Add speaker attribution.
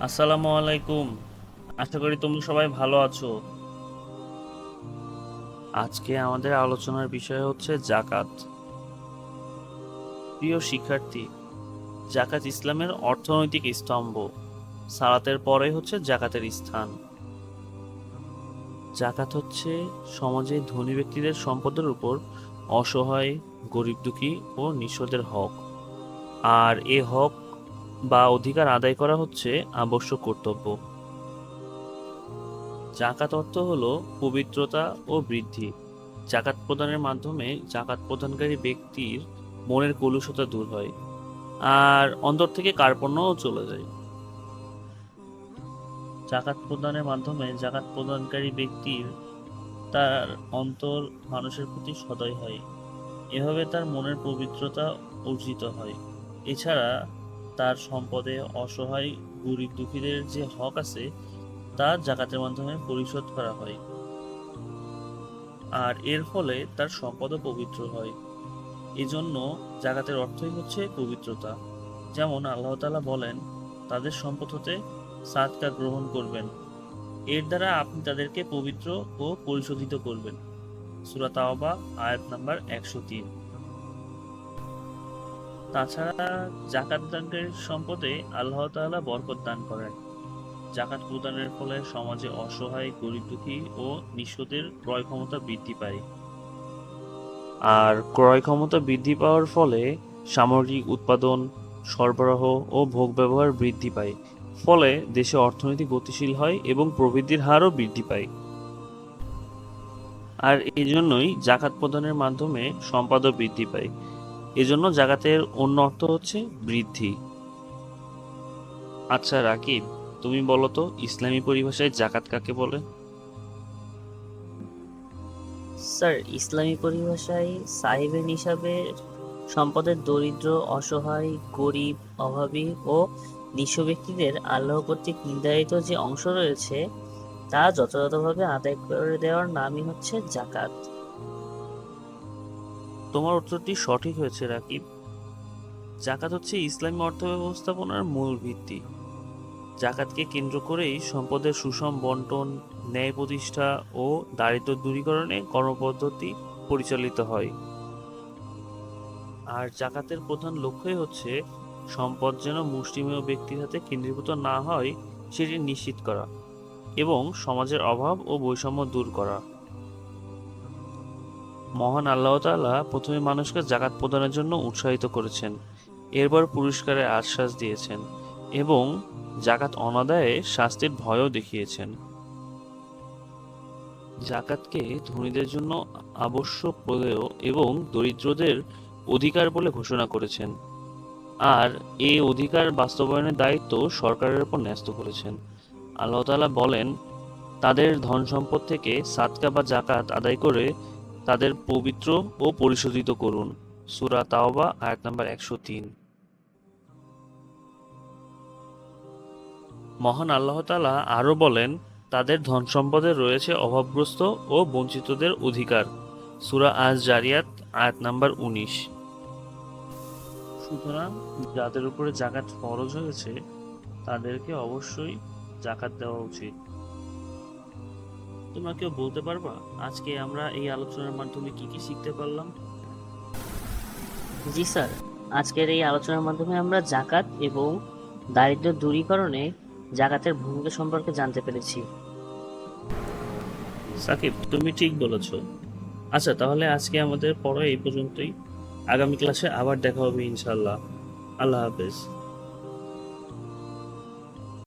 Speaker 1: আসসালামু আলাইকুম। আশা করি তোমরা সবাই ভালো আছো। আজকে আমাদের আলোচনার বিষয় হচ্ছে জাকাত। প্রিয় শিক্ষার্থী, জাকাত ইসলামের অর্থনৈতিক স্তম্ভ। সালাতের পরে হচ্ছে জাকাতের স্থান। জাকাত হচ্ছে সমাজে ধনী ব্যক্তিদের সম্পদের উপর অসহায়, গরিব দুঃখী ও নিঃস্বদের হক। আর এ হক বা অধিকার আদায় করা হচ্ছে আবশ্যক কর্তব্য। জাকাত অর্থ হলো পবিত্রতা ও বৃদ্ধি। জাকাত প্রদানের মাধ্যমে জাকাত প্রদানকারী ব্যক্তির মনের কলুষতা দূর হয়, আর অন্তর থেকে কার্পণ্যও চলে যায়। জাকাত প্রদানের মাধ্যমে জাকাত প্রদানকারী ব্যক্তির তার অন্তর মানুষের প্রতি সদয় হয়। এভাবে তার মনের পবিত্রতা অর্জিত হয়। এছাড়া তার সম্পদে অসহায়, গরিব দুঃখীদের যে হক আছে, তা জাকাতের মাধ্যমে পরিশোধ করা হয়। আর এর ফলে তার সম্পদও পবিত্র হয়। এজন্য জাকাতের অর্থই হচ্ছে পবিত্রতা। যেমন আল্লাহ তাআলা বলেন, তাদের সম্পদ হতে সাদকা গ্রহণ করবেন। এর দ্বারা আপনি তাদেরকে পবিত্র ও পরিশোধিত করবেন। সূরা তাওবা, আয়াত নাম্বার একশো তিন। তাছাড়া জাকাত দানকারীর সম্পদে আল্লাহ তাআলা বরকত দান করেন। জাকাত প্রদানের ফলে সমাজে অসহায়, গরিব দুঃখী ও নিঃস্বদের ক্রয় ক্ষমতা বৃদ্ধি পায়। আর ক্রয় ক্ষমতা বৃদ্ধি পাওয়ার ফলে সামগ্রিক উৎপাদন, সরবরাহ ও ভোগ ব্যবহার বৃদ্ধি পায়। ফলে দেশে অর্থনীতি গতিশীল হয় এবং প্রবৃদ্ধির হারও বৃদ্ধি পায়। আর এই জন্যই জাকাত প্রদানের মাধ্যমে সম্পদও বৃদ্ধি পায়। এজন্য জাগাতের অন্য অর্থ হচ্ছে বৃদ্ধি। আচ্ছা রাকিব, তুমি বলো তো, ইসলামী পরিভাষায় জাকাত কাকে বলে?
Speaker 2: স্যার, ইসলামী পরিভাষায় সাহেবের হিসাবে সম্পদের দরিদ্র, অসহায়, গরিব, অভাবী ও নিঃস্ব ব্যক্তিদের আল্লাহ কর্তৃক নির্ধারিত যে অংশ রয়েছে, তা যথাযথভাবে আদায় করে দেওয়ার নামই হচ্ছে জাকাত।
Speaker 1: তোমার উত্তরটি সঠিক হয়েছে, রাকিব। জাকাত হচ্ছে ইসলামী অর্থ ব্যবস্থাপনার মূল ভিত্তি। জাকাতকে কেন্দ্র করেই সম্পদের সুষম বন্টন, ন্যায় প্রতিষ্ঠা ও দারিদ্র দূরীকরণে কর্মপদ্ধতি পরিচালিত হয়। আর জাকাতের প্রধান লক্ষ্যই হচ্ছে সম্পদ যেন মুষ্টিমেয় ব্যক্তির হাতে কেন্দ্রীভূত না হয়, সেটি নিশ্চিত করা এবং সমাজের অভাব ও বৈষম্য দূর করা। মহান আল্লাহ তাআলা প্রথমে মানুষকে জাকাত প্রদানের জন্য উৎসাহিত করেছেন, এরপর পুরস্কারের আশ্বাস দিয়েছেন এবং জাকাত অনাদায়ে শাস্তির ভয়ও দেখিয়েছেন। জাকাতকে ধনীদের জন্য আবশ্যক প্রদেয় এবং দরিদ্রদের অধিকার বলে ঘোষণা করেছেন। আর এই অধিকার বাস্তবায়নের দায়িত্ব সরকারের উপর ন্যস্ত করেছেন। আল্লাহ তাআলা বলেন, তাদের ধন সম্পদ থেকে সাতকা বা জাকাত আদায় করে তাদের পবিত্র ও পরিশোধিত করুন। সুরা তাওবা, আয়াত নাম্বার একশো তিন। মহান আল্লাহ তাআলা আরও বলেন, তাদের ধন সম্পদে রয়েছে অভাবগ্রস্ত ও বঞ্চিতদের অধিকার। সুরা আজ জারিয়াত আয়াত নাম্বার উনিশ। সুতরাং যাদের উপরে জাকাত ফরজ হয়েছে, তাদেরকে অবশ্যই জাকাত দেওয়া উচিত। তোমরা কেউ বলতে পারবা? আজকে আমরা এই আলোচনার মাধ্যমে কি কি শিখতে পারলাম?
Speaker 2: জি স্যার আজকের এই আলোচনার মাধ্যমে আমরা জাকাত এবং দারিদ্র দূরীকরণে জাকাতের ভূমিকা সম্পর্কে জানতে পেরেছি।
Speaker 1: সাকিব তুমি ঠিক বলেছ। আচ্ছা তাহলে আজকে আমাদের পড়া এই পর্যন্তই। আগামী ক্লাসে আবার দেখা হবে ইনশাল্লাহ আল্লাহ হাফেজ।